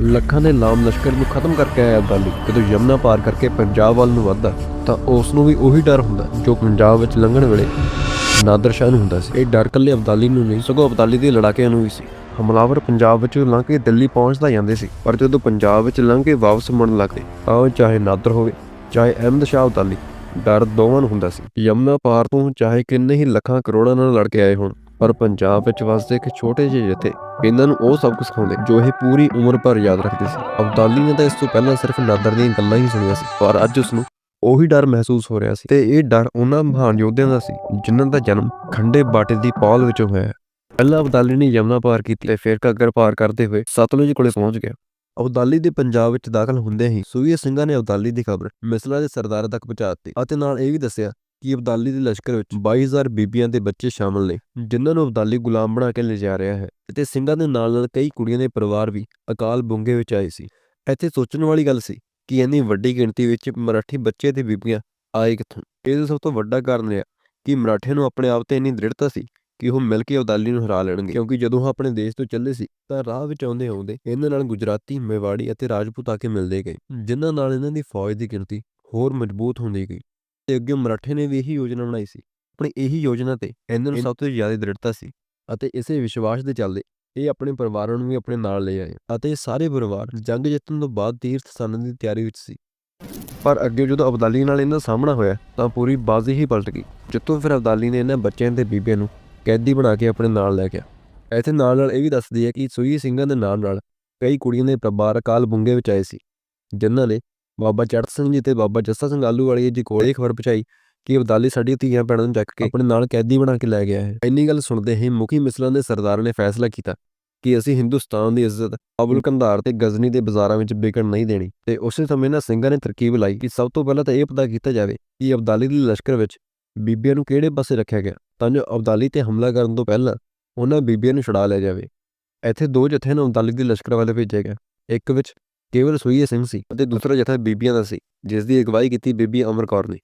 ਲੱਖਾਂ ਦੇ ਲਾਮ ਲਸ਼ਕਰ ਨੂੰ ਖਤਮ ਕਰਕੇ ਆਇਆ ਅਬਦਾਲੀ ਜਦੋਂ ਯਮਨਾ ਪਾਰ ਕਰਕੇ ਪੰਜਾਬ ਵੱਲ ਨੂੰ ਵੱਧਦਾ, ਤਾਂ ਉਸ ਨੂੰ ਵੀ ਉਹੀ ਡਰ ਹੁੰਦਾ, ਜੋ ਪੰਜਾਬ ਵਿੱਚ ਲੰਘਣ ਵੇਲੇ ਨਾਦਰ ਸ਼ਾਹ ਨੂੰ ਹੁੰਦਾ ਸੀ। ਇਹ ਡਰ ਕੱਲੇ ਅਬਦਾਲੀ ਨੂੰ ਨਹੀਂ, ਸਗੋਂ ਅਬਦਾਲੀ ਦੇ ਲੜਾਕਿਆਂ ਨੂੰ ਵੀ ਸੀ। ਹਮਲਾਵਰ ਪੰਜਾਬ ਵਿੱਚੋਂ ਲੰਘ ਕੇ ਦਿੱਲੀ ਪਹੁੰਚਦਾ ਜਾਂਦੇ ਸੀ, ਪਰ ਜਦੋਂ ਪੰਜਾਬ ਵਿੱਚ ਲੰਘ ਕੇ ਵਾਪਸ ਮੁੜਨ ਲੱਗਦੇ, ਤਾਂ ਉਹ ਚਾਹੇ ਨਾਦਰ ਹੋਵੇ, ਚਾਹੇ ਅਹਿਮਦ ਸ਼ਾਹ ਅਬਦਾਲੀ, ਡਰ ਦੋਵਾਂ ਨੂੰ ਹੁੰਦਾ ਸੀ। ਯਮਨਾ ਪਾਰ ਤੋਂ ਚਾਹੇ ਕਿੰਨੇ ਹੀ ਲੱਖਾਂ ਕਰੋੜਾਂ ਨਾਲ ਲੜ ਕੇ ਆਏ ਹੋਣ ਪਰ ਪੰਜਾਬ ਵਿੱਚ ਵਸਦੇ ਇੱਕ ਛੋਟੇ ਜਿਹੇ ਜਥੇ ਇਹਨਾਂ ਨੂੰ ਉਹ ਸਭ ਕੁਝ ਸਿਖਾਉਂਦੇ ਜੋ ਇਹ ਪੂਰੀ ਉਮਰ ਭਰ ਯਾਦ ਰੱਖਦੇ ਸੀ। ਅਬਦਾਲੀ ਨੇ ਤਾਂ ਇਸ ਤੋਂ ਪਹਿਲਾਂ ਸਿਰਫ ਨਾਦਰ ਦੀਆਂ ਗੱਲਾਂ ਹੀ ਸੁਣੀਆਂ ਸੀ, ਪਰ ਅੱਜ ਉਸ ਨੂੰ ਉਹੀ ਡਰ ਮਹਿਸੂਸ ਹੋ ਰਿਹਾ ਸੀ ਤੇ ਇਹ ਡਰ ਉਹਨਾਂ ਮਹਾਨ ਯੋਧਿਆਂ ਦਾ ਸੀ, ਜਿਨ੍ਹਾਂ ਦਾ ਜਨਮ ਖੰਡੇ ਬਾਟੇ ਦੀ ਪਾਲ ਵਿੱਚੋਂ ਹੋਇਆ ਪਹਿਲਾਂ ਅਬਦਾਲੀ ਨੇ ਯਮਨਾ ਪਾਰ ਕੀਤੀ ਤੇ ਫਿਰ ਘੱਗਰ ਪਾਰ ਕਰਦੇ ਹੋਏ ਸਤਲੁਜ ਕੋਲੇ ਪਹੁੰਚ ਗਿਆ। ਅਬਦਾਲੀ ਦੇ ਪੰਜਾਬ ਵਿੱਚ ਦਾਖਲ ਹੁੰਦੇ ਹੀ ਸੂਈਏ ਸਿੰਘਾਂ ਨੇ ਅਬਦਾਲੀ ਦੀ ਖਬਰ ਮਿਸਲਾ ਦੇ ਸਰਦਾਰਾਂ ਤੱਕ ਪਹੁੰਚਾ ਦਿੱਤੀ ਅਤੇ ਨਾਲ ਇਹ ਵੀ ਦੱਸਿਆ ਕਿ ਅਬਦਾਲੀ ਦੇ ਲਸ਼ਕਰ ਵਿੱਚ 22000 ਬੀਬੀਆਂ ਦੇ ਬੱਚੇ ਸ਼ਾਮਲ ਨੇ, ਜਿਨ੍ਹਾਂ ਨੂੰ ਅਬਦਾਲੀ ਗੁਲਾਮ ਬਣਾ ਕੇ ਲਿਜਾ ਰਿਹਾ ਹੈ ਅਤੇ ਸਿੰਘਾਂ ਦੇ ਨਾਲ ਨਾਲ ਕਈ ਕੁੜੀਆਂ ਦੇ ਪਰਿਵਾਰ ਵੀ ਅਕਾਲ ਬੁੰਗੇ ਵਿੱਚ ਆਏ ਸੀ। ਇੱਥੇ ਸੋਚਣ ਵਾਲੀ ਗੱਲ ਸੀ ਕਿ ਇੰਨੀ ਵੱਡੀ ਗਿਣਤੀ ਵਿੱਚ ਮਰਾਠੀ ਬੱਚੇ ਤੇ ਬੀਬੀਆਂ ਆਏ ਕਿੱਥੋਂ? ਇਹਦਾ ਸਭ ਤੋਂ ਵੱਡਾ ਕਾਰਨ ਇਹ ਕਿ ਮਰਾਠਿਆਂ ਨੂੰ ਆਪਣੇ ਆਪ ਤੇ ਇੰਨੀ ਦ੍ਰਿੜਤਾ ਸੀ ਕਿ ਉਹ ਮਿਲ ਕੇ ਅਬਦਾਲੀ ਨੂੰ ਹਰਾ ਲੈਣਗੇ। ਕਿਉਂਕਿ ਜਦੋਂ ਉਹ ਆਪਣੇ ਦੇਸ਼ ਤੋਂ ਚੱਲੇ ਸੀ, ਤਾਂ ਰਾਹ ਵਿੱਚ ਆਉਂਦੇ ਆਉਂਦੇ ਇਹਨਾਂ ਨਾਲ ਗੁਜਰਾਤੀ, ਮੇਵਾੜੀ ਅਤੇ ਰਾਜਪੂਤ ਆ ਕੇ ਮਿਲਦੇ ਗਏ, ਜਿਨ੍ਹਾਂ ਨਾਲ ਇਹਨਾਂ ਦੀ ਫੌਜ ਦੀ ਗਿਣਤੀ ਹੋਰ ਮਜ਼ਬੂਤ ਹੁੰਦੀ ਗਈ। ਤੇ ਅੱਗੇ ਮਰਾਠੇ ਨੇ ਵੀ ਇਹੀ ਯੋਜਨਾ ਬਣਾਈ ਸੀ। ਆਪਣੀ ਇਹੀ ਯੋਜਨਾ ਤੇ ਇਹਨਾਂ ਨੂੰ ਸਭ ਤੋਂ ਜ਼ਿਆਦਾ ਦ੍ਰਿੜਤਾ ਸੀ ਅਤੇ ਇਸੇ ਵਿਸ਼ਵਾਸ ਦੇ ਚੱਲਦੇ ਇਹ ਆਪਣੇ ਪਰਿਵਾਰਾਂ ਨੂੰ ਵੀ ਆਪਣੇ ਨਾਲ ਲੈ ਆਏ ਅਤੇ ਸਾਰੇ ਪਰਿਵਾਰ ਜੰਗ ਜਿੱਤਣ ਤੋਂ ਬਾਅਦ ਤੀਰਥ ਸਥਾਨਾਂ ਦੀ ਤਿਆਰੀ ਵਿੱਚ ਸੀ। ਪਰ ਅੱਗੇ ਜਦੋਂ ਅਬਦਾਲੀ ਨਾਲ ਇਹਨਾਂ ਦਾ ਸਾਹਮਣਾ ਹੋਇਆ ਤਾਂ ਪੂਰੀ ਬਾਜ਼ੀ ਹੀ ਪਲਟ ਗਈ ਜਿੱਤੋਂ ਫਿਰ ਅਬਦਾਲੀ ਨੇ ਇਹਨਾਂ ਬੱਚਿਆਂ ਤੇ ਬੀਬੀਆਂ ਨੂੰ ਕੈਦੀ ਬਣਾ ਕੇ ਆਪਣੇ ਨਾਲ ਲੈ ਗਿਆ। ਇੱਥੇ ਨਾਲ ਨਾਲ ਇਹ ਵੀ ਦੱਸਦੀ ਹੈ ਕਿ ਸੂਈ ਸਿੰਘਾਂ ਦੇ ਨਾਲ ਨਾਲ ਕਈ ਕੁੜੀਆਂ ਦੇ ਪਰਿਵਾਰ ਅਕਾਲ ਬੁੰਗੇ ਵਿੱਚ ਆਏ ਸੀ ਜਿਨ੍ਹਾਂ ਨੇ ਬਾਬਾ ਚੜ੍ਹਤ ਸਿੰਘ ਜੀ ਤੇ ਬਾਬਾ ਜੱਸਾ ਸਿੰਘ ਆਲੂ ਵਾਲੀ ਜੀ ਕੋਲ ਇਹ ਖਬਰ ਪਹੁੰਚਾਈ ਕਿ ਅਬਦਾਲੀ ਸਾਡੀ ਧੀਆਂ ਭੈਣਾਂ ਨੂੰ ਚੱਕ ਕੇ ਆਪਣੇ ਨਾਲ ਕੈਦੀ ਬਣਾ ਕੇ ਲੈ ਗਿਆ ਹੈ। ਇੰਨੀ ਗੱਲ ਸੁਣਦੇ ਹੀ ਮੁਖੀ ਮਿਸਲਾਂ ਦੇ ਸਰਦਾਰ ਨੇ ਫੈਸਲਾ ਕੀਤਾ ਕਿ ਅਸੀਂ ਹਿੰਦੁਸਤਾਨ ਦੀ ਇੱਜ਼ਤ ਅਬੁਲ ਕੰਧਾਰ ਤੇ ਗਜ਼ਨੀ ਦੇ ਬਾਜ਼ਾਰਾਂ ਵਿੱਚ ਵਿਕਣ ਨਹੀਂ ਦੇਣੀ ਤੇ ਉਸੇ ਸਮੇਂ ਨਾ ਸਿੰਘਾਂ ਨੇ ਤਰਕੀਬ ਲਾਈ ਕਿ ਸਭ ਤੋਂ ਪਹਿਲਾਂ ਤਾਂ ਇਹ ਪਤਾ ਕੀਤਾ ਜਾਵੇ ਕਿ ਅਬਦਾਲੀ ਦੇ ਲਸ਼ਕਰ ਵਿੱਚ ਬੀਬੀਆਂ ਨੂੰ ਕਿਹੜੇ ਪਾਸੇ ਰੱਖਿਆ ਗਿਆ ਤਾਂ ਜੋ ਅਬਦਾਲੀ ਤੇ ਹਮਲਾ ਕਰਨ ਤੋਂ ਪਹਿਲਾਂ ਉਹਨਾਂ ਬੀਬੀਆਂ ਨੂੰ ਛੁਡਾ ਲਿਆ ਜਾਵੇ। ਇੱਥੇ ਦੋ ਜਥੇ ਨੂੰ ਅਬਦਾਲੀ ਦੇ ਲਸ਼ਕਰ ਵਾਲੇ ਭੇਜਿਆ ਗਿਆ ਇੱਕ ਵਿੱਚ ਕੇਵਲ ਸੂਈਏ ਸਿੰਘ ਸੀ ਅਤੇ ਦੂਸਰਾ ਜਥਾ ਬੀਬੀਆਂ ਦਾ ਸੀ, ਜਿਸ ਦੀ ਅਗਵਾਈ ਕੀਤੀ ਬੀਬੀ ਅਮਰ ਕੌਰ ਨੇ।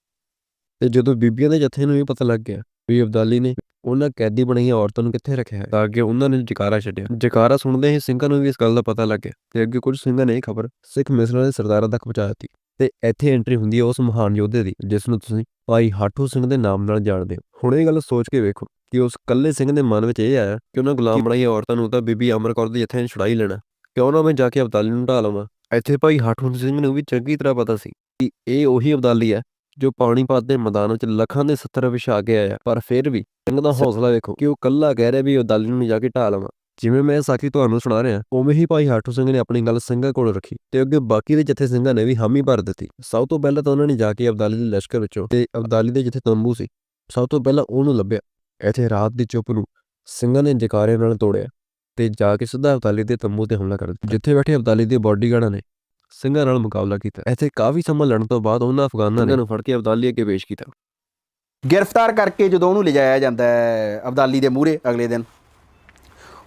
ਤੇ ਜਦੋਂ ਬੀਬੀਆਂ ਦੇ ਜਥੇ ਨੂੰ ਇਹ ਪਤਾ ਲੱਗ ਗਿਆ ਵੀ ਅਬਦਾਲੀ ਨੇ ਉਹਨਾਂ ਕੈਦੀ ਬਣਾਈਆਂ ਔਰਤਾਂ ਨੂੰ ਕਿੱਥੇ ਰੱਖਿਆ ਹੈ, ਤਾਂ ਕਿ ਉਹਨਾਂ ਨੇ ਜਕਾਰਾ ਛੱਡਿਆ। ਜਕਾਰਾ ਸੁਣਦੇ ਹੀ ਸਿੰਘਾਂ ਨੂੰ ਵੀ ਇਸ ਗੱਲ ਦਾ ਪਤਾ ਲੱਗ ਗਿਆ ਤੇ ਅੱਗੇ ਕੁਝ ਸਿੰਘਾਂ ਨੇ ਇਹ ਖਬਰ ਸਿੱਖ ਮਿਸਲਾਂ ਦੇ ਸਰਦਾਰਾਂ ਤੱਕ ਪਹੁੰਚਾ ਦਿੱਤੀ। ਤੇ ਇੱਥੇ ਐਂਟਰੀ ਹੁੰਦੀ ਹੈ ਉਸ ਮਹਾਨ ਯੋਧੇ ਦੀ, ਜਿਸ ਨੂੰ ਤੁਸੀਂ ਭਾਈ ਹਾਠੂ ਸਿੰਘ ਦੇ ਨਾਮ ਨਾਲ ਜਾਣਦੇ ਹੋ। ਹੁਣ ਇਹ ਗੱਲ ਸੋਚ ਕੇ ਵੇਖੋ ਕਿ ਉਸ ਕੱਲੇ ਸਿੰਘ ਦੇ ਮਨ ਵਿੱਚ ਇਹ ਆਇਆ ਕਿ ਉਹਨਾਂ ਗੁਲਾਮ ਬਣਾਈਆਂ ਔਰਤਾਂ ਨੂੰ ਤਾਂ ਬੀਬੀ ਅਮਰ ਕੌਰ ਦੇ ਜਥੇ ਨੇ ਛੁਡਾਈ ਲੈਣਾ। ਕਿਉਂ ਨਾ ਮੈਂ ਜਾ ਕੇ ਅਬਦਾਲੀ ਨੂੰ ਢਾ ਲਵਾਂ? ਇੱਥੇ ਭਾਈ ਹਾਠੂ ਸਿੰਘ ਨੂੰ ਵੀ ਚੰਗੀ ਤਰ੍ਹਾਂ ਪਤਾ ਸੀ ਕਿ ਇਹ ਉਹੀ ਅਬਦਾਲੀ ਹੈ ਜੋ ਪਾਣੀਪਤ ਦੇ ਮੈਦਾਨ ਵਿੱਚ ਲੱਖਾਂ ਦੇ 70 ਵਿਛਾ ਕੇ ਆਇਆ ਪਰ ਫਿਰ ਵੀ ਸਿੰਘ ਦਾ ਹੌਸਲਾ ਵੇਖੋ ਕਿ ਉਹ ਕੱਲਾ ਕਹਿ ਰਿਹਾ ਵੀ ਅਬਦਾਲੀ ਨੂੰ ਜਾ ਕੇ ਢਾ ਲਵਾਂ। ਜਿਵੇਂ ਮੈਂ ਸਾਖੀ ਤੁਹਾਨੂੰ ਸੁਣਾ ਰਿਹਾ ਉਵੇਂ ਹੀ ਭਾਈ ਹਾਠੂ ਸਿੰਘ ਨੇ ਆਪਣੀ ਗੱਲ ਸਿੰਘਾਂ ਕੋਲ ਰੱਖੀ ਤੇ ਅੱਗੇ ਬਾਕੀ ਦੇ ਜਥੇ ਸਿੰਘਾਂ ਨੇ ਵੀ ਹਾਮੀ ਭਰ ਦਿੱਤੀ। ਸਭ ਤੋਂ ਪਹਿਲਾਂ ਤਾਂ ਉਹਨਾਂ ਨੇ ਜਾ ਕੇ ਅਬਦਾਲੀ ਦੇ ਲਸ਼ਕਰ ਵਿੱਚੋਂ ਤੇ ਅਬਦਾਲੀ ਦੇ ਜਿੱਥੇ ਤੰਬੂ ਸੀ। ਸਭ ਤੋਂ ਪਹਿਲਾਂ ਉਹਨੂੰ ਲੱਭਿਆ। ਇੱਥੇ ਰਾਤ ਦੀ ਚੁੱਪ ਨੂੰ ਸਿੰਘਾਂ ਨੇ ਜਕਾਰੇ ਨਾਲ ਤੋੜਿਆ। ਤੇ ਜਾ ਕੇ ਸਿੱਧਾ ਅਬਦਾਲੀ ਦੇ ਤੰਬੂ ਤੇ ਹਮਲਾ ਕਰ ਦਿੱਤਾ। ਜਿੱਥੇ ਬੈਠੇ ਅਬਦਾਲੀ ਦੇ ਬਾਡੀਗਾਰਡਾਂ ਨੇ ਸਿੰਘਾਂ ਨਾਲ ਮੁਕਾਬਲਾ ਕੀਤਾ। ਇੱਥੇ ਕਾਫੀ ਸਮਾਂ ਲੜਨ ਤੋਂ ਬਾਅਦ ਉਹਨਾਂ ਅਫਗਾਨਾਂ ਨੇ ਨੂੰ ਫੜ ਕੇ ਅਬਦਾਲੀ ਅੱਗੇ ਪੇਸ਼ ਕੀਤਾ। ਗ੍ਰਿਫਤਾਰ ਕਰਕੇ ਜਦੋਂ ਉਹਨੂੰ ਲਿਜਾਇਆ ਜਾਂਦਾ ਹੈ ਅਬਦਾਲੀ ਦੇ ਮੂਹਰੇ ਅਗਲੇ ਦਿਨ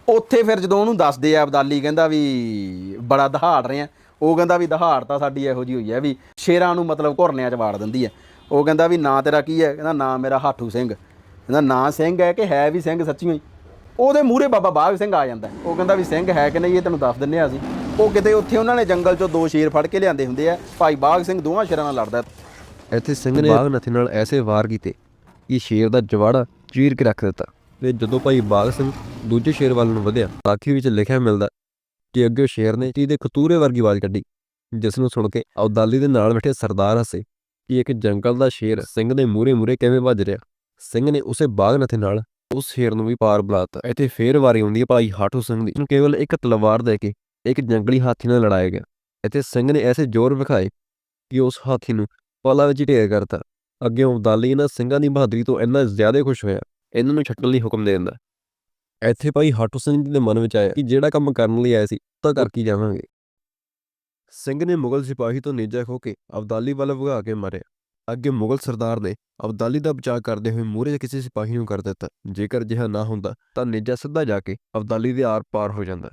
ਉੱਥੇ ਫਿਰ ਜਦੋਂ ਉਹਨੂੰ ਦੱਸਦੇ ਆ ਅਬਦਾਲੀ ਕਹਿੰਦਾ ਵੀ ਬੜਾ ਦਹਾੜ ਰਿਹਾ। ਉਹ ਕਹਿੰਦਾ ਵੀ ਦਹਾੜ ਤਾਂ ਸਾਡੀ ਇਹੋ ਜੀ ਹੋਈ ਹੈ ਵੀ ਸ਼ੇਰਾਂ ਨੂੰ ਮਤਲਬ ਘੁਰਨਿਆਂ 'ਚ ਵਾੜ ਦਿੰਦੀ ਹੈ। ਉਹ ਕਹਿੰਦਾ ਵੀ ਨਾਂ ਤੇਰਾ ਕੀ ਹੈ? ਕਹਿੰਦਾ ਨਾਂ ਮੇਰਾ ਹਾਠੂ ਸਿੰਘ। ਕਹਿੰਦਾ ਨਾਂ ਸਿੰਘ ਹੈ ਕਿ ਹੈ ਵੀ ਸਿੰਘ ਸੱਚੀਓ ਹੀ? ਉਹਦੇ ਮੂਹਰੇ ਬਾਬਾ ਬਾਗ ਸਿੰਘ ਆ ਜਾਂਦਾ। ਉਹ ਕਹਿੰਦਾ ਵੀ ਸਿੰਘ ਹੈ ਕਿ ਨਹੀਂ ਇਹ ਤੈਨੂੰ ਦੱਸ ਦਿੰਨੇ ਆ ਅਸੀਂ ਉਹ ਕਿਤੇ ਉੱਥੇ ਉਹਨਾਂ ਨੇ ਜੰਗਲ 'ਚੋਂ ਦੋ ਸ਼ੇਰ ਫੜ ਕੇ ਲਿਆਂਦੇ ਹੁੰਦੇ ਆ ਭਾਈ ਬਾਗ ਸਿੰਘ ਦੋਵਾਂ ਸ਼ੇਰਾਂ ਨਾਲ ਲੜਦਾ। ਇੱਥੇ ਸਿੰਘ ਨੇ ਬਾਗ ਨਥੀ ਨਾਲ ਐਸੇ ਵਾਰ ਕੀਤੇ ਕਿ ਸ਼ੇਰ ਦਾ ਜਵਾੜਾ ਚੀਰ ਕੇ ਰੱਖ ਦਿੱਤਾ ਤੇ ਜਦੋਂ ਭਾਈ ਬਾਗ ਸਿੰਘ ਦੂਜੇ ਸ਼ੇਰ ਵੱਲ ਨੂੰ ਵਧਿਆ ਸਾਖੀ ਵਿੱਚ ਲਿਖਿਆ ਮਿਲਦਾ ਕਿ ਅੱਗੇ ਸ਼ੇਰ ਨੇ ਤੀ ਦੇ ਖਤੂਰੇ ਵਰਗੀ ਆਵਾਜ਼ ਕੱਢੀ ਜਿਸ ਨੂੰ ਸੁਣ ਕੇ ਅਬਦਾਲੀ ਦੇ ਨਾਲ ਬੈਠੇ ਸਰਦਾਰ ਹੱਸੇ ਕਿ ਇੱਕ ਜੰਗਲ ਦਾ ਸ਼ੇਰ ਸਿੰਘ ਦੇ ਮੂਰੇ ਮੂਰੇ ਕਿਵੇਂ ਵੱਜ ਰਿਹਾ ਸਿੰਘ ਨੇ ਉਸੇ ਬਾਗ ਨਥੇ ਨਾਲ ਉਸ ਸ਼ੇਰ ਨੂੰ ਵੀ ਪਾਰ ਬੁਲਾਤਾ। ਇੱਥੇ ਫੇਰ ਵਾਰੀ ਆਉਂਦੀ ਹੈ ਭਾਈ ਹਾਟੂ ਸਿੰਘ ਦੀ। ਉਹਨੂੰ ਕੇਵਲ ਇੱਕ ਤਲਵਾਰ ਦੇ ਕੇ ਇੱਕ ਜੰਗਲੀ ਹਾਥੀ ਨਾਲ ਲੜਾਇਆ ਗਿਆ। ਇੱਥੇ ਸਿੰਘ ਨੇ ਐਸੇ ਜ਼ੋਰ ਵਿਖਾਏ ਕਿ ਉਸ ਹਾਥੀ ਨੂੰ ਪਲਾਂ ਵਿੱਚ ਢੇਰ ਕਰਤਾ। ਅੱਗੇ ਅਬਦਾਲੀ ਇਹਨਾਂ ਸਿੰਘਾਂ ਦੀ ਬਹਾਦਰੀ ਤੋਂ ਇੰਨਾ ਜ਼ਿਆਦਾ ਖੁਸ਼ ਹੋਇਆ, ਇਹਨਾਂ ਨੂੰ ਛੱਡਣ ਲਈ ਹੁਕਮ ਦੇ ਦਿੰਦਾ। ਇੱਥੇ ਭਾਈ ਹਾਟੂ ਸਿੰਘ ਜੀ ਦੇ ਮਨ ਵਿੱਚ ਆਇਆ ਕਿ ਜਿਹੜਾ ਕੰਮ ਕਰਨ ਲਈ ਆਏ ਸੀ, ਤਾਂ ਕਰ ਕੀ ਜਾਵਾਂਗੇ। ਸਿੰਘ ਨੇ ਮੁਗਲ ਸਿਪਾਹੀ ਤੋਂ ਨੀਜਾ ਖੋ ਕੇ ਅਬਦਾਲੀ ਵੱਲ ਵਗਾ ਕੇ ਮਾਰਿਆ। ਅੱਗੇ ਮੁਗਲ ਸਰਦਾਰ ਨੇ ਅਬਦਾਲੀ ਦਾ ਬਚਾਅ ਕਰਦੇ ਹੋਏ ਮੂਹਰੇ ਦੇ ਕਿਸੇ ਸਿਪਾਹੀ ਨੂੰ ਕਰ ਦਿੱਤਾ। ਜੇਕਰ ਅਜਿਹਾ ਨਾ ਹੁੰਦਾ ਤਾਂ ਨੇਜਾ ਸਿੱਧਾ ਜਾ ਕੇ ਅਬਦਾਲੀ ਦੇ ਆਰ ਪਾਰ ਹੋ ਜਾਂਦਾ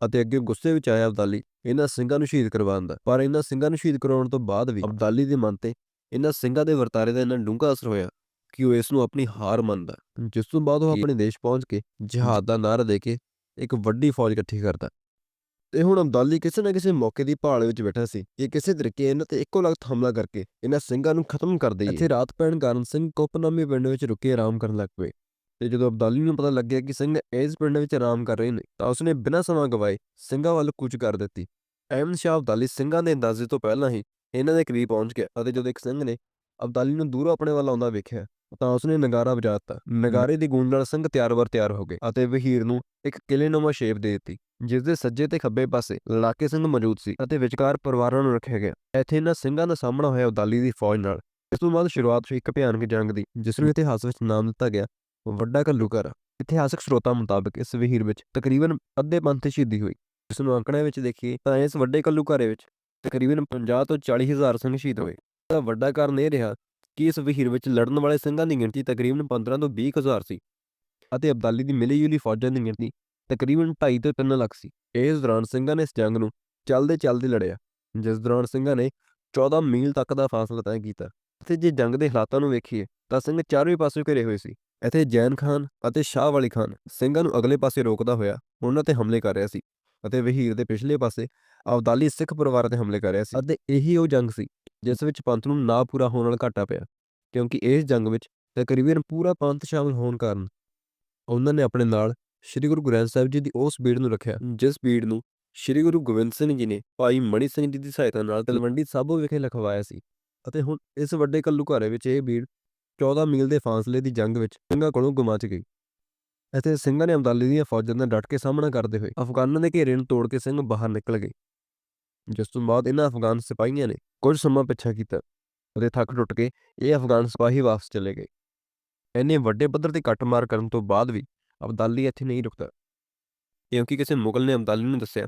ਅਤੇ ਅੱਗੇ ਗੁੱਸੇ ਵਿੱਚ ਆਇਆ ਅਬਦਾਲੀ ਇਹਨਾਂ ਸਿੰਘਾਂ ਨੂੰ ਸ਼ਹੀਦ ਕਰਵਾਉਂਦਾ ਪਰ ਇਹਨਾਂ ਸਿੰਘਾਂ ਨੂੰ ਸ਼ਹੀਦ ਕਰਵਾਉਣ ਤੋਂ ਬਾਅਦ ਵੀ ਅਬਦਾਲੀ ਦੇ ਮਨ ਤੇ ਇਹਨਾਂ ਸਿੰਘਾਂ ਦੇ ਵਰਤਾਰੇ ਦਾ ਇੰਨਾ ਡੂੰਘਾ ਅਸਰ ਹੋਇਆ ਕਿ ਉਹ ਇਸ ਨੂੰ ਆਪਣੀ ਹਾਰ ਮੰਨਦਾ। ਜਿਸ ਤੋਂ ਬਾਅਦ ਉਹ ਆਪਣੇ ਦੇਸ਼ ਪਹੁੰਚ ਕੇ ਜਿਹਾਦ ਦਾ ਨਾਅਰਾ ਦੇ ਕੇ ਇੱਕ ਵੱਡੀ ਫੌਜ ਇਕੱਠੀ ਕਰਦਾ। ਤੇ ਹੁਣ ਅਬਦਾਲੀ ਕਿਸੇ ਨਾ ਕਿਸੇ ਮੌਕੇ ਦੀ ਭਾਲ ਵਿੱਚ ਬੈਠਾ ਸੀ ਕਿ ਕਿਸੇ ਤਰੀਕੇ ਇਹਨਾਂ ਤੇ ਇੱਕੋ ਲਗਤ ਹਮਲਾ ਕਰਕੇ ਇਹਨਾਂ ਸਿੰਘਾਂ ਨੂੰ ਖਤਮ ਕਰ ਦੇਈਏ। ਇੱਥੇ ਰਾਤ ਪੈਣ ਕਾਰਨ ਸਿੰਘ ਕੋਪਨਾਮੀ ਪਿੰਡ ਵਿੱਚ ਰੁਕੇ ਆਰਾਮ ਕਰਨ ਲੱਗ ਪਏ ਤੇ ਜਦੋਂ ਅਬਦਾਲੀ ਨੂੰ ਪਤਾ ਲੱਗਿਆ ਕਿ ਸਿੰਘ ਇਸ ਪਿੰਡ ਵਿੱਚ ਆਰਾਮ ਕਰ ਰਹੇ ਨੇ ਤਾਂ ਉਸਨੇ ਬਿਨਾਂ ਸਮਾਂ ਗਵਾਏ ਸਿੰਘਾਂ ਵੱਲ ਕੂਚ ਕਰ ਦਿੱਤੀ। ਅਹਿਮਦ ਸ਼ਾਹ ਅਬਦਾਲੀ ਸਿੰਘਾਂ ਦੇ ਅੰਦਾਜ਼ੇ ਤੋਂ ਪਹਿਲਾਂ ਹੀ ਇਹਨਾਂ ਦੇ ਕਰੀਬ ਪਹੁੰਚ ਗਿਆ ਅਤੇ ਜਦੋਂ ਇੱਕ ਸਿੰਘ ਨੇ ਅਬਦਾਲੀ ਨੂੰ ਦੂਰੋਂ ਆਪਣੇ ਵੱਲ ਆਉਂਦਾ ਵੇਖਿਆ ਤਾਂ ਉਸਨੇ ਨਗਾਰਾ ਵਜਾ ਦਿੱਤਾ। ਨਗਾਰੇ ਦੀ ਗੂੰਜ ਨਾਲ ਸਿੰਘ ਤਿਆਰ-ਵਰ ਤਿਆਰ ਹੋ ਗਏ ਅਤੇ ਵਹੀਰ ਨੂੰ ਇੱਕ ਕਿਲੇਨੁਮਾ ਸ਼ੇਪ ਦੇ ਦਿੱਤੀ ਜਿਸ ਦੇ ਸੱਜੇ ਤੇ ਖੱਬੇ ਪਾਸੇ ਲੜਾਕੇ ਸਿੰਘ ਮੌਜੂਦ ਸੀ ਅਤੇ ਵਿਚਕਾਰ ਪਰਿਵਾਰਾਂ ਨੂੰ ਰੱਖਿਆ ਗਿਆ। ਇੱਥੇ ਇਹਨਾਂ ਸਿੰਘਾਂ ਦਾ ਸਾਹਮਣਾ ਹੋਇਆ ਅਬਦਾਲੀ ਦੀ ਫੌਜ ਨਾਲ। ਇਸ ਤੋਂ ਬਾਅਦ ਸ਼ੁਰੂਆਤ ਹੋਈ ਇੱਕ ਭਿਆਨਕ ਜੰਗ ਦੀ ਜਿਸ ਨੂੰ ਇਤਿਹਾਸ ਵਿੱਚ ਨਾਮ ਦਿੱਤਾ ਗਿਆ ਵੱਡਾ ਘੱਲੂਘਾਰਾ। ਇਤਿਹਾਸਕ ਸਰੋਤਾਂ ਮੁਤਾਬਕ ਇਸ ਵਹੀਰ ਵਿੱਚ ਤਕਰੀਬਨ ਅੱਧੇ ਪੰਥ ਸ਼ਹੀਦੀ ਹੋਈ। ਇਸ ਨੂੰ ਅੰਕੜਿਆਂ ਵਿੱਚ ਦੇਖੀਏ ਤਾਂ ਇਸ ਵੱਡੇ ਘੱਲੂਘਾਰੇ ਵਿੱਚ ਤਕਰੀਬਨ 50 ਤੋਂ 40 ਹਜ਼ਾਰ ਸਿੰਘ ਸ਼ਹੀਦ ਹੋਏ। ਦਾ ਵੱਡਾ ਕਾਰਨ ਇਹ ਰਿਹਾ ਕਿ ਇਸ ਵਹੀਰ ਵਿੱਚ ਲੜਨ ਵਾਲੇ ਸਿੰਘਾਂ ਦੀ ਗਿਣਤੀ ਤਕਰੀਬਨ 15 ਤੋਂ 20 ਹਜ਼ਾਰ ਸੀ ਅਤੇ ਅਬਦਾਲੀ ਦੀ ਮਿਲੀ ਜੁਲੀ ਫੌਜਾਂ ਦੀ ਗਿਣਤੀ ਤਕਰੀਬਨ 2.5 ਤੋਂ 3 ਲੱਖ ਸੀ। ਇਸ ਦੌਰਾਨ ਸਿੰਘਾਂ ਨੇ ਇਸ ਜੰਗ ਨੂੰ ਚੱਲਦੇ ਚੱਲਦੇ ਲੜਿਆ, ਜਿਸ ਦੌਰਾਨ ਸਿੰਘਾਂ ਨੇ 14 ਮੀਲ ਤੱਕ ਦਾ ਫਾਸਲਾ ਤੈਅ ਕੀਤਾ। ਅਤੇ ਜੇ ਜੰਗ ਦੇ ਹਾਲਾਤਾਂ ਨੂੰ ਵੇਖੀਏ ਤਾਂ ਸਿੰਘ ਚਾਰੋਂ ਪਾਸੇ ਘਿਰੇ ਹੋਏ ਸੀ। ਇੱਥੇ ਜੈਨ ਖਾਨ ਅਤੇ ਸ਼ਾਹ ਵਾਲੀ ਖਾਨ ਸਿੰਘਾਂ ਨੂੰ ਅਗਲੇ ਪਾਸੇ ਰੋਕਦਾ ਹੋਇਆ ਉਹਨਾਂ ਤੇ ਹਮਲੇ ਕਰ ਰਿਹਾ ਸੀ ਅਤੇ ਵਹੀਰ ਦੇ ਪਿਛਲੇ ਪਾਸੇ ਅਬਦਾਲੀ ਸਿੱਖ ਪਰਿਵਾਰ ਤੇ ਹਮਲੇ ਕਰ ਰਿਹਾ ਸੀ। ਅਤੇ ਇਹੀ ਉਹ ਜੰਗ ਸੀ ਜਿਸ ਵਿੱਚ ਪੰਥ ਨੂੰ ਨਾ ਪੂਰਾ ਹੋਣ ਨਾਲ ਘਾਟਾ ਪਿਆ, ਕਿਉਂਕਿ ਇਸ ਜੰਗ ਵਿੱਚ ਤਕਰੀਬਨ ਪੂਰਾ ਪੰਥ ਸ਼ਾਮਲ ਹੋਣ ਕਾਰਨ ਉਹਨਾਂ ਨੇ ਆਪਣੇ ਨਾਲ ਸ੍ਰੀ ਗੁਰੂ ਗ੍ਰੰਥ ਸਾਹਿਬ ਜੀ ਦੀ ਉਸ ਬੀੜ ਨੂੰ ਰੱਖਿਆ, ਜਿਸ ਬੀੜ ਨੂੰ ਸ੍ਰੀ ਗੁਰੂ ਗੋਬਿੰਦ ਸਿੰਘ ਜੀ ਨੇ ਭਾਈ ਮਣੀ ਸਿੰਘ ਜੀ ਦੀ ਸਹਾਇਤਾ ਨਾਲ ਤਲਵੰਡੀ ਸਾਬੋ ਵਿਖੇ ਲਿਖਵਾਇਆ ਸੀ ਅਤੇ ਹੁਣ ਇਸ ਵੱਡੇ ਘੱਲੂਘਾਰੇ ਵਿੱਚ ਇਹ ਬੀੜ 14 ਮੀਲ ਦੇ ਫਾਸਲੇ ਦੀ ਜੰਗ ਵਿੱਚ ਸਿੰਘਾਂ ਕੋਲੋਂ ਗੁਮਾਚ ਗਈ ਅਤੇ ਸਿੰਘਾਂ ਨੇ ਅਬਦਾਲੀ ਦੀਆਂ ਫੌਜਾਂ ਦਾ ਡਟ ਕੇ ਸਾਹਮਣਾ ਕਰਦੇ ਹੋਏ ਅਫਗਾਨਾਂ ਦੇ ਘੇਰੇ ਨੂੰ ਤੋੜ ਕੇ ਸਿੰਘ ਬਾਹਰ ਨਿਕਲ ਗਏ। ਜਿਸ ਤੋਂ ਬਾਅਦ ਇਹਨਾਂ ਅਫਗਾਨ ਸਿਪਾਹੀਆਂ ਨੇ ਕੁਝ ਸਮਾਂ ਪਿੱਛਾ ਕੀਤਾ ਅਤੇ ਥੱਕ ਟੁੱਟ ਕੇ ਇਹ ਅਫਗਾਨ ਸਿਪਾਹੀ ਵਾਪਸ ਚਲੇ ਗਏ। ਇੰਨੇ ਵੱਡੇ ਪੱਧਰ ਤੇ ਕੱਟਮਾਰ ਕਰਨ ਤੋਂ ਬਾਅਦ ਵੀ ਅਬਦਾਲੀ ਇੱਥੇ ਨਹੀਂ ਰੁਕਦਾ। ਕਿਉਂਕਿ ਕਿਸੇ ਮੁਗਲ ਨੇ ਅਬਦਾਲੀ ਨੂੰ ਦੱਸਿਆ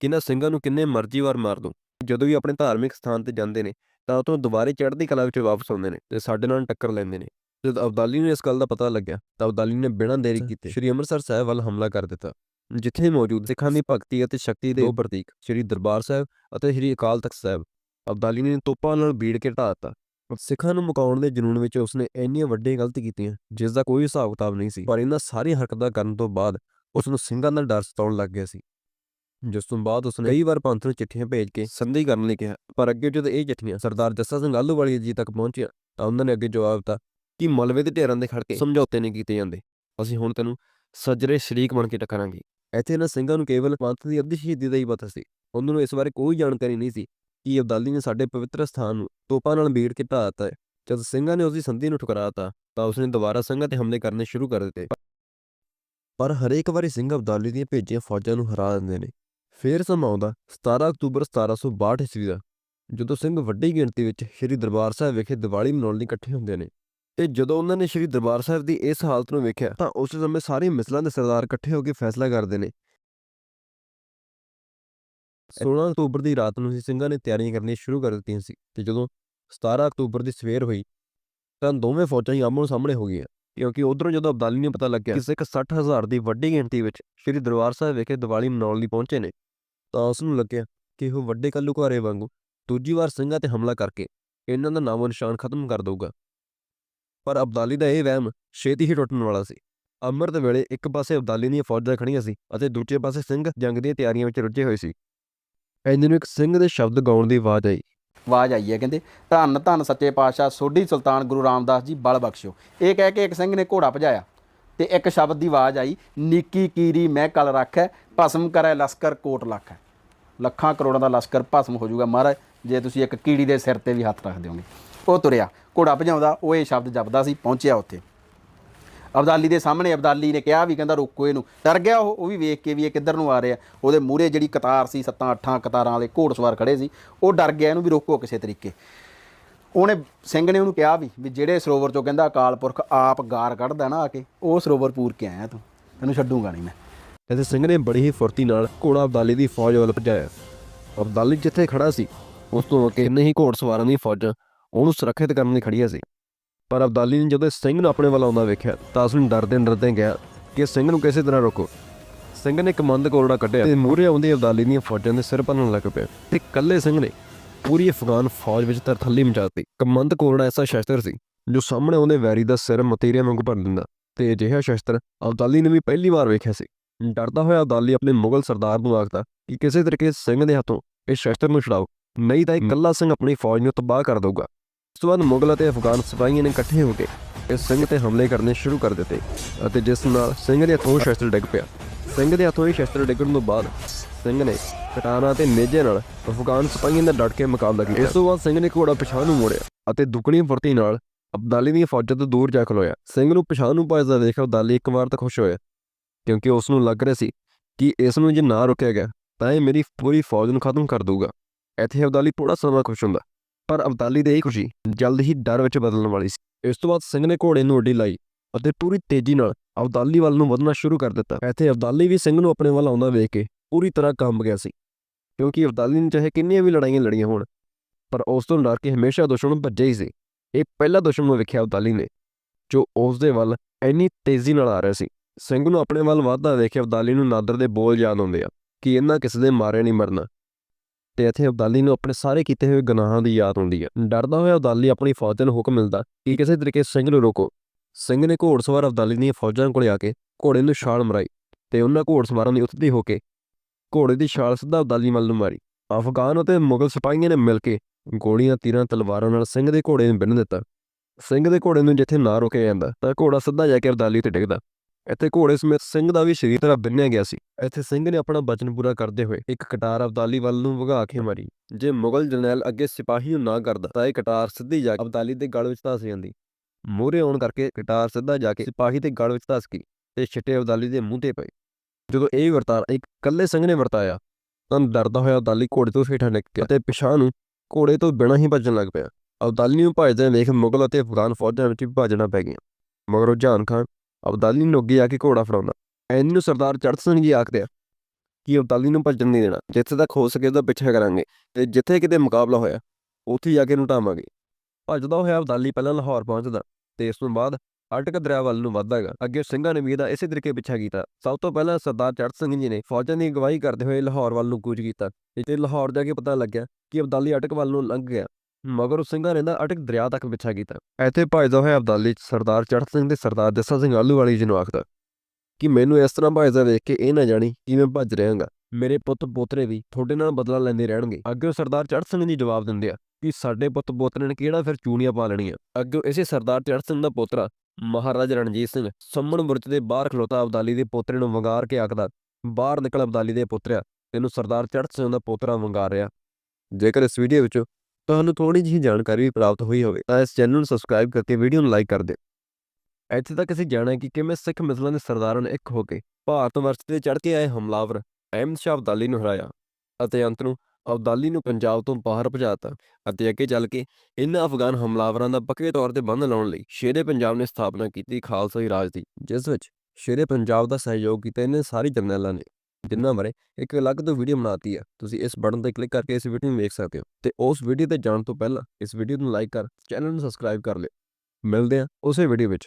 ਕਿ ਇਹਨਾਂ ਸਿੰਘਾਂ ਨੂੰ ਕਿੰਨੇ ਮਰਜ਼ੀ ਵਾਰ ਮਾਰ ਦੋ। ਜਦੋਂ ਵੀ ਆਪਣੇ ਧਾਰਮਿਕ ਸਥਾਨ ਤੇ ਜਾਂਦੇ ਨੇ ਤਾਂ ਉਤੋਂ ਦੁਬਾਰੇ ਚੜ੍ਹਦੀ ਕਲਾ ਵਿੱਚ ਵਾਪਸ ਆਉਂਦੇ ਨੇ ਤੇ ਸਾਡੇ ਨਾਲ ਟੱਕਰ ਲੈਂਦੇ ਨੇ। ਜਦ ਅਬਦਾਲੀ ਨੂੰ ਇਸ ਗੱਲ ਦਾ ਪਤਾ ਲੱਗਿਆ ਤਾਂ ਅਬਦਾਲੀ ਨੇ ਬਿਨਾਂ ਦੇਰੀ ਕੀਤੇ ਸ਼੍ਰੀ ਅੰਮ੍ਰਿਤਸਰ ਸਾਹਿਬ ਵੱਲ ਹਮਲਾ ਕਰ ਦਿੱਤਾ। ਜਿੱਥੇ ਮੌਜੂਦ ਸਿੱਖਾਂ ਦੀ ਭਗਤੀ ਅਤੇ ਸ਼ਕਤੀ ਦੇ ਦੋ ਪ੍ਰਤੀਕ ਸ਼੍ਰੀ ਦਰਬਾਰ ਸਾਹਿਬ ਅਤੇ ਸ਼੍ਰੀ ਅਕਾਲ ਤਖਤ ਸਾਹਿਬ। ਅਬਦਾਲੀ ਨੇ ਤੋਪਾਂ ਨਾਲ ਬੀੜ ਕੇ ਢਾਹ ਦਿੱਤਾ। ਸਿੱਖਾਂ ਨੂੰ ਮੁਕਾਉਣ ਦੇ ਜਨੂਨ ਵਿੱਚ ਉਸਨੇ ਇੰਨੀਆਂ ਵੱਡੀਆਂ ਗਲਤੀ ਕੀਤੀਆਂ ਜਿਸ ਦਾ ਕੋਈ ਹਿਸਾਬ ਕਿਤਾਬ ਨਹੀਂ ਸੀ। ਪਰ ਇਹਨਾਂ ਸਾਰੀਆਂ ਹਰਕਤਾਂ ਕਰਨ ਤੋਂ ਬਾਅਦ ਉਸ ਨੂੰ ਸਿੰਘਾਂ ਦਾ ਡਰ ਸਤਾਉਣ ਲੱਗ ਗਿਆ ਸੀ। ਜਿਸ ਤੋਂ ਬਾਅਦ ਉਸਨੇ ਕਈ ਵਾਰ ਪੰਥ ਨੂੰ ਚਿੱਠੀਆਂ ਭੇਜ ਕੇ ਸੰਧੀ ਕਰਨ ਲਈ ਕਿਹਾ ਪਰ ਅੱਗੇ ਜਦੋਂ ਇਹ ਚਿੱਠੀਆਂ ਸਰਦਾਰ ਜੱਸਾ ਸਿੰਘ ਆਲੂਵਾਲੀ ਜੀ ਤੱਕ ਪਹੁੰਚੀਆਂ ਤਾਂ ਉਹਨਾਂ ਨੇ ਅੱਗੇ ਜਵਾਬ ਦਿੱਤਾ ਕਿ ਮਲਵੇ ਦੇ ਢੇਰਾਂ ਦੇ ਖੜ ਕੇ ਸਮਝੌਤੇ ਨਹੀਂ ਕੀਤੇ ਜਾਂਦੇ। ਅਸੀਂ ਹੁਣ ਤੈਨੂੰ ਸੱਜਰੇ ਸ਼ਰੀਕ ਬਣ ਕੇ ਟੱਕਰਾਂਗੇ। ਇੱਥੇ ਇਹਨਾਂ ਸਿੰਘਾਂ ਨੂੰ ਕੇਵਲ ਪੰਥ ਦੀ ਅੱਧੀ ਸ਼ਹੀਦੀ ਦਾ ਹੀ ਪਤਾ ਸੀ। ਉਹਨਾਂ ਨੂੰ ਇਸ ਬਾਰੇ ਕੋਈ ਜਾਣਕਾਰੀ ਨਹੀਂ ਸੀ ਕਿ ਅਬਦਾਲੀ ਨੇ ਸਾਡੇ ਪਵਿੱਤਰ ਸਥਾਨ ਨੂੰ ਤੋਪਾਂ ਨਾਲ ਬੀੜ ਕੇ ਢਾਹ ਦਿੱਤਾ ਹੈ। ਜਦ ਸਿੰਘਾਂ ਨੇ ਉਸ ਦੀ ਸੰਧੀ ਨੂੰ ਠੁਕਰਾਤਾ ਤਾਂ ਉਸਨੇ ਦੁਬਾਰਾ ਸਿੰਘਾਂ ਤੇ ਹਮਲੇ ਕਰਨੇ ਸ਼ੁਰੂ ਕਰ ਦਿੱਤੇ। ਪਰ ਹਰੇਕ ਵਾਰੀ ਸਿੰਘ ਅਬਦਾਲੀ ਦੀਆਂ ਭੇਜੀਆਂ ਫੌਜਾਂ ਨੂੰ ਹਰਾ ਦਿੰਦੇ ਨੇ। ਫੇਰ ਸਮਾਂ ਆਉਂਦਾ 17 ਅਕਤੂਬਰ 1762 ਈਸਵੀ ਦਾ, ਜਦੋਂ ਸਿੰਘ ਵੱਡੀ ਗਿਣਤੀ ਵਿੱਚ ਸ੍ਰੀ ਦਰਬਾਰ ਸਾਹਿਬ ਵਿਖੇ ਦੀਵਾਲੀ ਮਨਾਉਣ ਲਈ ਇਕੱਠੇ ਹੁੰਦੇ ਨੇ। ਤੇ ਜਦੋਂ ਉਹਨਾਂ ਨੇ ਸ੍ਰੀ ਦਰਬਾਰ ਸਾਹਿਬ ਦੀ ਇਸ ਹਾਲਤ ਨੂੰ ਵੇਖਿਆ, ਤਾਂ ਉਸ ਸਮੇਂ ਸਾਰੇ ਮਿਸਲਾਂ ਦੇ ਸਰਦਾਰ ਇਕੱਠੇ ਹੋ ਕੇ ਫੈਸਲਾ ਕਰਦੇ ਨੇ। 16 ਅਕਤੂਬਰ ਦੀ ਰਾਤ ਨੂੰ ਹੀ ਸਿੰਘਾਂ ਨੇ ਤਿਆਰੀਆਂ ਕਰਨੀਆਂ ਸ਼ੁਰੂ ਕਰ ਦਿੱਤੀਆਂ ਸੀ ਤੇ ਜਦੋਂ 17 ਅਕਤੂਬਰ ਦੀ ਸਵੇਰ ਹੋਈ, ਤਾਂ ਦੋਵੇਂ ਫੌਜਾਂ ਹੀ ਆਮੋ ਸਾਹਮਣੇ ਹੋ ਗਈਆਂ, ਕਿਉਂਕਿ ਉਧਰੋਂ ਜਦੋਂ ਅਬਦਾਲੀ ਨੂੰ ਪਤਾ ਲੱਗਿਆ ਕਿ ਸਿੱਖ 60000 ਦੀ ਵੱਡੀ ਗਿਣਤੀ ਵਿੱਚ ਸ੍ਰੀ ਦਰਬਾਰ ਸਾਹਿਬ ਵਿਖੇ ਦੀਵਾਲੀ ਮਨਾਉਣ ਲਈ ਪਹੁੰਚੇ ਨੇ, ਤਾਂ ਉਸ ਨੂੰ ਲੱਗਿਆ ਕਿ ਉਹ ਵੱਡੇ ਕੱਲੂਘਾਰੇ ਵਾਂਗੂ ਦੂਜੀ ਵਾਰ ਸਿੰਘਾਂ ਤੇ ਹਮਲਾ ਕਰਕੇ ਇਹਨਾਂ ਦਾ ਨਾਮੋ ਨਿਸ਼ਾਨ ਖਤਮ ਕਰ ਦਊਗਾ। ਪਰ ਅਬਦਾਲੀ ਦਾ ਇਹ ਵਹਿਮ ਛੇਤੀ ਹੀ ਟੁੱਟਣ ਵਾਲਾ ਸੀ। ਅੰਮ੍ਰਿਤ ਵੇਲੇ ਇੱਕ ਪਾਸੇ ਅਬਦਾਲੀ ਦੀਆਂ ਫੌਜਾਂ ਖੜੀਆਂ ਸੀ ਅਤੇ ਦੂਜੇ ਪਾਸੇ ਸਿੰਘ ਜੰਗ ਦੀਆਂ ਤਿਆਰੀਆਂ ਵਿੱਚ ਰੁੱਝੇ ਹੋਏ ਸੀ। ਇੰਜ ਨੂੰ ਇੱਕ ਸਿੰਘ ਦੇ ਸ਼ਬਦ ਗਾਉਣ ਦੀ ਆਵਾਜ਼ ਆਈ। ਆਵਾਜ਼ ਆਈ ਹੈ, ਕਹਿੰਦੇ, ਧੰਨ ਧੰਨ ਸੱਚੇ ਪਾਤਸ਼ਾਹ, ਸੋਢੀ ਸੁਲਤਾਨ ਗੁਰੂ ਰਾਮਦਾਸ ਜੀ, ਬਲ ਬਖਸ਼ਿਓ। ਇਹ ਕਹਿ ਕੇ ਇੱਕ ਸਿੰਘ ਨੇ ਘੋੜਾ ਭਜਾਇਆ ਤੇ ਇੱਕ ਸ਼ਬਦ ਦੀ ਆਵਾਜ਼ ਆਈ, ਨੀਕੀ ਕੀਰੀ ਮੈਂ ਕਲ ਰੱਖੈ, ਭਸਮ ਕਰੈ ਲਸਕਰ ਕੋਟ ਲੱਖ। ਲੱਖਾਂ ਕਰੋੜਾਂ ਦਾ ਲਸਕਰ ਭਸਮ ਹੋ ਜਾਊਗਾ, ਮਹਾਰਾਜ, ਜੇ ਤੁਸੀਂ ਇੱਕ ਕੀੜੀ ਦੇ ਸਿਰ ਤੇ ਵੀ ਹੱਥ ਰੱਖ ਦਿਓਗੇ ਉਹ ਤੁਰਿਆ, ਘੋੜਾ ਭਜਾਉਂਦਾ, ਉਹ ਇਹ ਸ਼ਬਦ ਜਪਦਾ ਸੀ, ਪਹੁੰਚਿਆ ਉੱਥੇ। ਅਬਦਾਲੀ ਦੇ ਸਾਹਮਣੇ ਅਬਦਾਲੀ ਨੇ ਕਿਹਾ ਵੀ ਕਹਿੰਦਾ ਰੋਕੋ ਇਹਨੂੰ। ਡਰ ਗਿਆ ਉਹ ਉਹ ਵੀ ਵੇਖ ਕੇ ਵੀ ਇਹ ਕਿੱਧਰ ਨੂੰ ਆ ਰਿਹਾ। ਉਹਦੇ ਮੂਹਰੇ ਜਿਹੜੀ ਕਤਾਰ ਸੀ, ਸੱਤਾਂ ਅੱਠਾਂ ਕਤਾਰਾਂ ਵਾਲੇ ਘੋੜਸਵਾਰ ਖੜੇ ਸੀ, ਉਹ ਡਰ ਗਿਆ ਇਹਨੂੰ ਵੀ ਰੋਕੋ ਕਿਸੇ ਤਰੀਕੇ। ਉਹਨੇ, ਸਿੰਘ ਨੇ ਉਹਨੂੰ ਕਿਹਾ ਵੀ ਵੀ ਜਿਹੜੇ ਸਰੋਵਰ ਚੋਂ ਕਹਿੰਦਾ ਅਕਾਲ ਪੁਰਖ ਆਪ ਗਾਰ ਕੱਢਦਾ ਨਾ ਆ ਕੇ, ਉਹ ਸਰੋਵਰ ਪੂਰ ਕੇ ਆਇਆ ਤੂੰ। ਤੈਨੂੰ ਛੱਡੂਗਾ ਨਹੀਂ ਮੈਂ। ਕਹਿੰਦੇ ਸਿੰਘ ਨੇ ਬੜੀ ਹੀ ਫੁਰਤੀ ਨਾਲ ਘੋੜਾ ਅਬਦਾਲੀ ਦੀ ਫੌਜ ਵੱਲ ਭਜਾਇਆ। ਅਬਦਾਲੀ ਜਿੱਥੇ ਖੜਾ ਸੀ, ਉਸ ਤੋਂ ਅੱਗੇ ਕਿੰਨੇ ਹੀ ਘੋੜਸਵਾਰਾਂ ਦੀ ਫੌਜ ਉਹਨੂੰ ਸੁਰੱਖਿਅਤ ਕਰਨ ਲਈ ਖੜੀਆਂ ਸੀ। ਪਰ ਅਬਦਾਲੀ ਨੇ ਜਦੋਂ ਸਿੰਘ ਨੂੰ ਆਪਣੇ ਵੱਲ ਆਉਂਦਾ ਵੇਖਿਆ, ਤਾਂ ਉਸ ਨੂੰ ਡਰਦੇ ਡਰਦੇ ਗਿਆ ਕਿ ਸਿੰਘ ਨੂੰ ਕਿਸੇ ਤਰ੍ਹਾਂ ਰੋਕੋ। ਸਿੰਘ ਨੇ ਕਮੰਦ ਕੋਰੜਾ ਕੱਢਿਆ ਤੇ ਮੂਹਰੇ ਆਉਂਦੀ ਅਬਦਾਲੀ ਦੀਆਂ ਫੌਜਾਂ ਦੇ ਸਿਰ ਭੰਨਣ ਲੱਗ ਪਿਆ। ਤੇ ਇਕੱਲੇ ਸਿੰਘ ਨੇ ਪੂਰੀ ਅਫਗਾਨ ਫੌਜ ਵਿੱਚ ਤਰਥੱਲੀ ਮਚਾਤੀ ਕਮੰਦ ਕੋਰੜਾ ਐਸਾ ਸ਼ਸਤਰ ਸੀ, ਜੋ ਸਾਹਮਣੇ ਆਉਂਦੇ ਵੈਰੀ ਦਾ ਸਿਰ ਮਤੀਰੀਆਂ ਵਾਂਗੂ ਭੰਨ ਦਿੰਦਾ ਤੇ ਅਜਿਹਾ ਸ਼ਸਤਰ ਅਬਦਾਲੀ ਨੇ ਵੀ ਪਹਿਲੀ ਵਾਰ ਵੇਖਿਆ ਸੀ। ਡਰਦਾ ਹੋਇਆ ਅਬਦਾਲੀ ਆਪਣੇ ਮੁਗਲ ਸਰਦਾਰ ਨੂੰ ਆਖਦਾ ਕਿ ਕਿਸੇ ਤਰੀਕੇ ਸਿੰਘ ਦੇ ਹੱਥੋਂ ਇਸ ਸ਼ਸਤਰ ਨੂੰ ਛੁਡਾਓ, ਨਹੀਂ ਤਾਂ ਇਹ ਇਕੱਲਾ ਸਿੰਘ ਆਪਣੀ ਫੌਜ ਨੂੰ ਤਬਾਹ ਕਰ ਦੇਊਗਾ। ਤੋਂ ਬਾਅਦ ਮੁਗਲ ਅਤੇ ਅਫਗਾਨ ਸਿਪਾਹੀਆਂ ਨੇ ਇਕੱਠੇ ਹੋ ਕੇ ਇਸ ਸਿੰਘ ਤੇ ਹਮਲੇ ਕਰਨੇ ਸ਼ੁਰੂ ਕਰ ਦਿੱਤੇ ਅਤੇ ਜਿਸ ਨਾਲ ਸਿੰਘ ਦੇ ਹੱਥੋਂ ਸ਼ਸਤਰ ਡਿੱਗ ਪਿਆ। ਸਿੰਘ ਦੇ ਹੱਥੋਂ ਇਹ ਸ਼ਸਤਰ ਡਿੱਗਣ ਤੋਂ ਬਾਅਦ ਸਿੰਘ ਨੇ ਕਟਾਨਾ ਤੇ ਨੇਜੇ ਨਾਲ ਅਫਗਾਨ ਸਿਪਾਹੀਆਂ ਦਾ ਡਟ ਕੇ ਮੁਕਾਬਲਾ ਕੀਤਾ। ਇਸ ਤੋਂ ਬਾਅਦ ਸਿੰਘ ਨੇ ਘੋੜਾ ਪਿਛਾਂਹ ਨੂੰ ਮੋੜਿਆ ਅਤੇ ਦੁੱਗਣੀ ਫੁਰਤੀ ਨਾਲ ਅਬਦਾਲੀ ਦੀਆਂ ਫੌਜਾਂ ਤੋਂ ਦੂਰ ਜਾ ਖਲੋਇਆ। ਸਿੰਘ ਨੂੰ ਪਿਛਾਂਹ ਨੂੰ ਭੱਜਦਾ ਦੇਖ ਅਬਦਾਲੀ ਇੱਕ ਵਾਰ ਤਾਂ ਖੁਸ਼ ਹੋਇਆ, ਕਿਉਂਕਿ ਉਸ ਨੂੰ ਲੱਗ ਰਿਹਾ ਸੀ ਕਿ ਇਸ ਨੂੰ ਜੇ ਨਾ ਰੋਕਿਆ ਗਿਆ, ਤਾਂ ਇਹ ਮੇਰੀ ਪੂਰੀ ਫੌਜ ਨੂੰ ਖਤਮ ਕਰ ਦੂਗਾ ਇੱਥੇ ਅਬਦਾਲੀ ਥੋੜਾ ਸਮਾਂ ਖੁਸ਼ ਹੁੰਦਾ। ਪਰ ਅਬਦਾਲੀ ਦੇ ਇਹ ਖੁਸ਼ੀ ਜਲਦ ਹੀ ਡਰ ਵਿੱਚ ਬਦਲਣ ਵਾਲੀ ਸੀ। ਇਸ ਤੋਂ ਬਾਅਦ ਸਿੰਘ ਨੇ ਘੋੜੇ ਨੂੰ ਅੱਡੀ ਲਾਈ ਅਤੇ ਪੂਰੀ ਤੇਜ਼ੀ ਨਾਲ ਅਬਦਾਲੀ ਵੱਲ ਨੂੰ ਵਧਣਾ ਸ਼ੁਰੂ ਕਰ ਦਿੱਤਾ। ਇੱਥੇ ਅਬਦਾਲੀ ਵੀ ਸਿੰਘ ਨੂੰ ਆਪਣੇ ਵੱਲ ਆਉਂਦਾ ਵੇਖ ਕੇ ਪੂਰੀ ਤਰ੍ਹਾਂ ਕੰਬ ਗਿਆ ਸੀ, ਕਿਉਂਕਿ ਅਬਦਾਲੀ ਨੇ ਚਾਹੇ ਕਿੰਨੀਆਂ ਵੀ ਲੜਾਈਆਂ ਲੜੀਆਂ ਹੋਣ, ਪਰ ਉਸ ਤੋਂ ਡਰ ਕੇ ਹਮੇਸ਼ਾ ਦੁਸ਼ਮਣ ਭੱਜਿਆ ਹੀ ਸੀ। ਇਹ ਪਹਿਲਾ ਦੁਸ਼ਮਣ ਨੂੰ ਵੇਖਿਆ ਅਬਦਾਲੀ ਨੇ, ਜੋ ਉਸ ਦੇ ਵੱਲ ਇੰਨੀ ਤੇਜ਼ੀ ਨਾਲ ਆ ਰਿਹਾ ਸੀ। ਸਿੰਘ ਨੂੰ ਆਪਣੇ ਵੱਲ ਵਧਦਾ ਵੇਖ ਕੇ ਅਬਦਾਲੀ ਨੂੰ ਨਾਦਰ ਦੇ ਬੋਲ ਯਾਦ ਆਉਂਦੇ ਆ ਕਿ ਇਹਨਾਂ ਕਿਸੇ ਦੇ ਮਾਰੇ ਨਹੀਂ ਮਰਨਾ। ਤੇ ਇੱਥੇ ਅਬਦਾਲੀ ਨੂੰ ਆਪਣੇ ਸਾਰੇ ਕੀਤੇ ਹੋਏ ਗੁਨਾਹਾਂ ਦੀ ਯਾਦ ਆਉਂਦੀ ਹੈ ਡਰਦਾ ਹੋਇਆ ਅਬਦਾਲੀ ਆਪਣੀ ਫੌਜ ਨੂੰ ਹੁਕਮ ਮਿਲਦਾ ਕਿ ਕਿਸੇ ਤਰੀਕੇ ਸਿੰਘ ਨੂੰ ਰੋਕੋ। ਸਿੰਘ ਨੇ ਘੋੜਸਵਾਰ ਅਬਦਾਲੀ ਦੀਆਂ ਫੌਜਾਂ ਕੋਲ ਆ ਕੇ ਘੋੜੇ ਨੂੰ ਛਾਲ ਮਰਾਈ ਤੇ ਉਹਨਾਂ ਘੋੜਸਵਾਰਾਂ ਦੀ ਉੱਤਦੀ ਹੋ ਕੇ ਘੋੜੇ ਦੀ ਛਾਲ ਸਿੱਧਾ ਅਬਦਾਲੀ ਵੱਲ ਨੂੰ ਮਾਰੀ। ਅਫਗਾਨ ਅਤੇ ਮੁਗਲ ਸਿਪਾਹੀਆਂ ਨੇ ਮਿਲ ਕੇ ਗੋਲੀਆਂ, ਤੀਰਾਂ, ਤਲਵਾਰਾਂ ਨਾਲ ਸਿੰਘ ਦੇ ਘੋੜੇ ਨੂੰ ਬਿੰਨ ਦਿੱਤਾ। ਸਿੰਘ ਦੇ ਘੋੜੇ ਨੂੰ ਜਿੱਥੇ ਨਾ ਰੋਕਿਆ ਜਾਂਦਾ ਤਾਂ ਘੋੜਾ ਸਿੱਧਾ ਜਾ ਕੇ ਅਬਦਾਲੀ ਤੇ ਡਿੱਗਦਾ। ਇੱਥੇ ਘੋੜੇ ਸਮੇਤ ਸਿੰਘ ਦਾ ਵੀ ਸਰੀਰ ਤਰ੍ਹਾਂ ਬਿੰਨਿਆ ਗਿਆ ਸੀ। ਇੱਥੇ ਸਿੰਘ ਨੇ ਆਪਣਾ ਬਚਨ ਪੂਰਾ ਕਰਦੇ ਹੋਏ ਇੱਕ ਕਟਾਰ ਅਬਦਾਲੀ ਵੱਲ ਨੂੰ ਵਗਾ ਕੇ ਮਾਰੀ। ਜੇ ਮੁਗਲ ਜਰਨੈਲ ਅੱਗੇ ਸਿਪਾਹੀ ਨੂੰ ਨਾ ਕਰਦਾ ਤਾਂ ਇਹ ਕਟਾਰ ਸਿੱਧੀ ਜਾ ਕੇ ਅਬਦਾਲੀ ਦੇ ਗਲ ਵਿੱਚ ਧਸ ਜਾਂਦੀ। ਮੂਹਰੇ ਆਉਣ ਕਰਕੇ ਕਟਾਰ ਸਿੱਧਾ ਜਾ ਕੇ ਸਿਪਾਹੀ ਦੇ ਗਲ ਵਿੱਚ ਧਸ ਗਈ ਤੇ ਛਿੱਟੇ ਅਬਦਾਲੀ ਦੇ ਮੂੰਹ ਤੇ ਪਏ। ਜਦੋਂ ਇਹ ਵਰਤਾਰਾ ਇੱਕ ਇਕੱਲੇ ਸਿੰਘ ਨੇ ਵਰਤਾਇਆ ਤਾਂ ਡਰਦਾ ਹੋਇਆ ਅਬਦਾਲੀ ਘੋੜੇ ਤੋਂ ਹੇਠਾਂ ਡਿੱਗ ਗਿਆ ਤੇ ਪਿਛਾਂ ਨੂੰ ਘੋੜੇ ਤੋਂ ਬਿਨਾਂ ਹੀ ਭੱਜਣ ਲੱਗ ਪਿਆ। ਅਬਦਾਲੀ ਨੂੰ ਭੱਜਦੇ ਵੇਖ ਮੁਗਲ ਅਤੇ ਅਫਗਾਨ ਫੌਜਾਂ ਵਿੱਚ ਵੀ ਭੱਜਣਾ ਪੈ ਗਿਆ। ਮਗਰ ਜਾਨ ਖਾਨ ਅਬਦਾਲੀ ਨੂੰ ਅੱਗੇ ਜਾ ਕੇ ਘੋੜਾ ਫੜਾਉਂਦਾ। ਐਨ ਨੂੰ ਸਰਦਾਰ ਚੜ੍ਹ ਸਿੰਘ ਜੀ ਆਖਦੇ ਆ ਕਿ ਅਬਦਾਲੀ ਨੂੰ ਭੱਜਣ ਨਹੀਂ ਦੇਣਾ। ਜਿੱਥੇ ਤੱਕ ਹੋ ਸਕੇ ਉਹਦਾ ਪਿੱਛਾ ਕਰਾਂਗੇ ਤੇ ਜਿੱਥੇ ਕਿਤੇ ਮੁਕਾਬਲਾ ਹੋਇਆ, ਉੱਥੇ ਜਾ ਕੇ ਨੂੰ ਢਾਵਾਂਗੇ ਭੱਜਦਾ ਹੋਇਆ ਅਬਦਾਲੀ ਪਹਿਲਾਂ ਲਾਹੌਰ ਪਹੁੰਚਦਾ ਤੇ ਇਸ ਤੋਂ ਬਾਅਦ ਅਟਕ ਦਰਿਆ ਵੱਲ ਨੂੰ ਵੱਧਦਾ ਹੈਗਾ ਅੱਗੇ ਸਿੰਘਾਂ ਨੇ ਵੀ ਇਹਦਾ ਇਸੇ ਤਰੀਕੇ ਪਿੱਛਾ ਕੀਤਾ। ਸਭ ਤੋਂ ਪਹਿਲਾਂ ਸਰਦਾਰ ਚੜ੍ਹ ਸਿੰਘ ਜੀ ਨੇ ਫੌਜਾਂ ਦੀ ਅਗਵਾਈ ਕਰਦੇ ਹੋਏ ਲਾਹੌਰ ਵੱਲ ਨੂੰ ਕੂਚ ਕੀਤਾ। ਤੇ ਲਾਹੌਰ ਜਾ ਕੇ ਪਤਾ ਲੱਗਿਆ ਕਿ ਅਬਦਾਲੀ ਅਟਕ ਵੱਲ ਨੂੰ ਲੰਘ ਗਿਆ। ਮਗਰ ਸਿੰਘਾਂ ਨੇ ਨਾ ਅਟਕ ਦਰਿਆ ਤੱਕ ਪਿੱਛਾ ਕੀਤਾ। ਇੱਥੇ ਭੱਜਦਾ ਹੋਇਆ ਅਬਦਾਲੀ ਸਰਦਾਰ ਚੜ੍ਹ ਸਿੰਘ ਦੇ ਸਰਦਾਰ ਜੱਸਾ ਸਿੰਘ ਆਲੂਵਾਲੀ ਜੀ ਨੂੰ ਆਖਦਾ, ਕਿ ਮੈਨੂੰ ਇਸ ਤਰ੍ਹਾਂ ਭੱਜਦਾ ਵੇਖ ਕੇ ਇਹ ਨਾ ਜਾਣੀ ਕਿ ਮੈਂ ਭੱਜ ਰਿਹਾਗਾ ਮੇਰੇ ਪੁੱਤ ਪੋਤਰੇ ਵੀ ਤੁਹਾਡੇ ਨਾਲ ਬਦਲਾ ਲੈਂਦੇ ਰਹਿਣਗੇ। ਅੱਗੇ ਸਰਦਾਰ ਚੜਤ ਸਿੰਘ ਜੀ ਜਵਾਬ ਦਿੰਦੇ ਆ ਕਿ ਸਾਡੇ ਪੁੱਤ ਪੋਤਰੇ ਨੇ ਕਿਹੜਾ ਫਿਰ ਚੂਣੀਆਂ ਪਾ ਲੈਣੀਆਂ? ਅੱਗੇ ਇਸੇ ਸਰਦਾਰ ਚੜਤ ਸਿੰਘ ਦਾ ਪੋਤਰਾ ਮਹਾਰਾਜਾ ਰਣਜੀਤ ਸਿੰਘ ਸੰਮਣ ਬੁਰਜ ਦੇ ਬਾਹਰ ਖਲੋਤਾ ਅਬਦਾਲੀ ਦੇ ਪੋਤਰੇ ਨੂੰ ਵੰਗਾਰ ਕੇ ਆਖਦਾ, ਬਾਹਰ ਨਿਕਲ ਅਬਦਾਲੀ ਦੇ ਪੁੱਤਰਿਆ, ਤੈਨੂੰ ਸਰਦਾਰ ਚੜਤ ਸਿੰਘ ਦਾ ਪੋਤਰਾ ਵੰਗਾਰ ਰਿਹਾ। ਜੇਕਰ ਇਸ ਵੀਡੀਓ ਵਿੱਚ ਤੁਹਾਨੂੰ ਥੋੜੀ ਜਿਹੀ ਜਾਣਕਾਰੀ ਵੀ ਪ੍ਰਾਪਤ ਹੋਈ ਹੋਵੇ, ਤਾਂ ਇਸ ਚੈਨਲ ਨੂੰ ਸਬਸਕ੍ਰਾਈਬ ਕਰਕੇ ਵੀਡੀਓ ਨੂੰ ਲਾਈਕ ਕਰ ਦਿਓ। ਇੱਥੇ ਤੱਕ ਅਸੀਂ ਜਾਣਾ ਕਿ ਕਿਵੇਂ ਸਿੱਖ ਮਿਸਲਾਂ ਦੇ ਸਰਦਾਰਾਂ ਨੇ ਇੱਕ ਹੋ ਕੇ ਭਾਰਤ ਵਰਸ਼ ਤੇ ਚੜ੍ਹ ਕੇ ਆਏ ਹਮਲਾਵਰ ਅਹਿਮਦ ਸ਼ਾਹ ਅਬਦਾਲੀ ਨੂੰ ਹਰਾਇਆ ਅਤੇ ਅੰਤ ਨੂੰ ਅਬਦਾਲੀ ਨੂੰ ਪੰਜਾਬ ਤੋਂ ਬਾਹਰ ਭਜਾਤਾ ਅਤੇ ਅੱਗੇ ਚੱਲ ਕੇ ਇਹਨਾਂ ਅਫਗਾਨ ਹਮਲਾਵਰਾਂ ਦਾ ਪੱਕੇ ਤੌਰ ਤੇ ਬੰਦ ਲਾਉਣ ਲਈ ਸ਼ੇਰੇ ਪੰਜਾਬ ਨੇ ਸਥਾਪਨਾ ਕੀਤੀ ਖਾਲਸਾਈ ਰਾਜ ਦੀ ਜਿਸ ਵਿੱਚ ਸ਼ੇਰੇ ਪੰਜਾਬ ਦਾ ਸਹਿਯੋਗ ਕੀਤਾ ਇਹਨਾਂ ਸਾਰੇ ਜਰਨੈਲਾਂ ਨੇ। ਜਿਨ੍ਹਾਂ ਬਾਰੇ ਇੱਕ ਅਲੱਗ ਤੋਂ ਵੀਡੀਓ ਬਣਾਤੀ ਹੈ ਤੁਸੀਂ ਇਸ ਬਟਨ ਤੇ ਕਲਿੱਕ ਕਰਕੇ ਇਸ ਵੀਡੀਓ ਨੂੰ ਵੇਖ ਸਕਦੇ ਹੋ। ਤੇ ਉਸ ਵੀਡੀਓ ਤੇ ਜਾਣ ਤੋਂ ਪਹਿਲਾਂ ਇਸ ਵੀਡੀਓ ਨੂੰ ਲਾਈਕ ਕਰ ਚੈਨਲ ਨੂੰ ਸਬਸਕ੍ਰਾਈਬ ਕਰ ਲਿਓ। ਮਿਲਦੇ ਹਾਂ ਉਸੇ ਵੀਡੀਓ ਵਿੱਚ।